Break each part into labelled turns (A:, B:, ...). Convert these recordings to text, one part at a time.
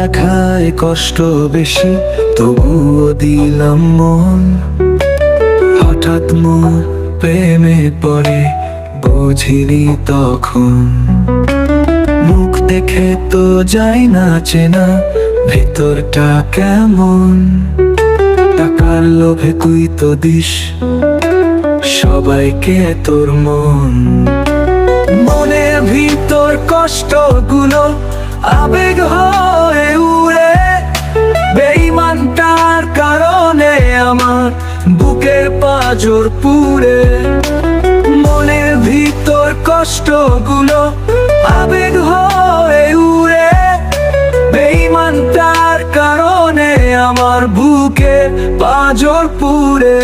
A: দেখায় কষ্ট বেশি, তবুও দিলাম মন। হঠাৎ মন প্রেমে পড়ে, বুঝিনি তখন। মুখ দেখে তো যাই না চেনা, ভেতরটা কেমন? টাকার লোভে তুই তো দিস সবাইকে তোর মন। মনের ভিতর কষ্টগুলো আবেগ হয়ে। বুকের পুরে। মনের ভিতর কষ্টগুলো আবেগ হয়ে উড়ে। বেইমানটার কারণে আমার বুকে পাজর পুড়ে।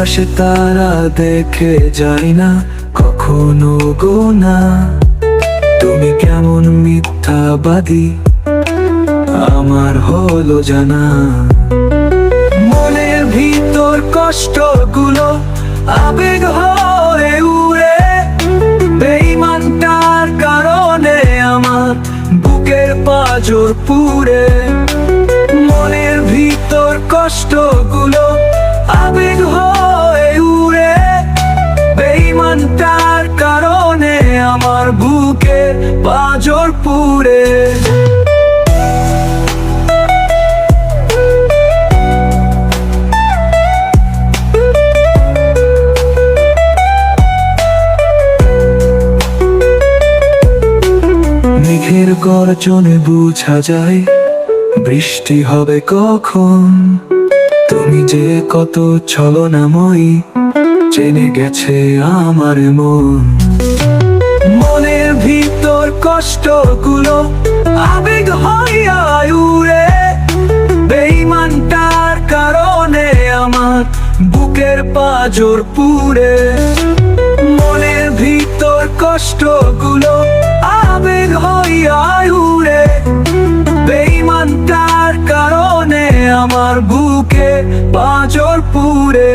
A: আকাশে তারা দেখে যাই না, কখনো গো না। তুমি কেমন মিথ্যাবাদী, আমার হলো জানা। মনের ভিতর কষ্টগুলো আবেগ হয়ে উড়ে, বেইমানটার কারণে আমার বুকের পাজর পুড়ে। মনের ভিতর কষ্টগুলো আবেগ বুকের পাজর পুড়ে মেঘের গর্জনে বুঝা যায়, বৃষ্টি হবে কখন? তুমি যে কত ছলনাময়ী চেনে গেছে আমার মন। কষ্টগুলো আবেগ হইয়া উড়ে। কারণে আমার বুকের পাজর পুড়ে। মনের ভিতর কষ্টগুলো আবেগ হইয়া উড়ে। বেইমানটার কারণে আমার বুকে পাঁচর পুরে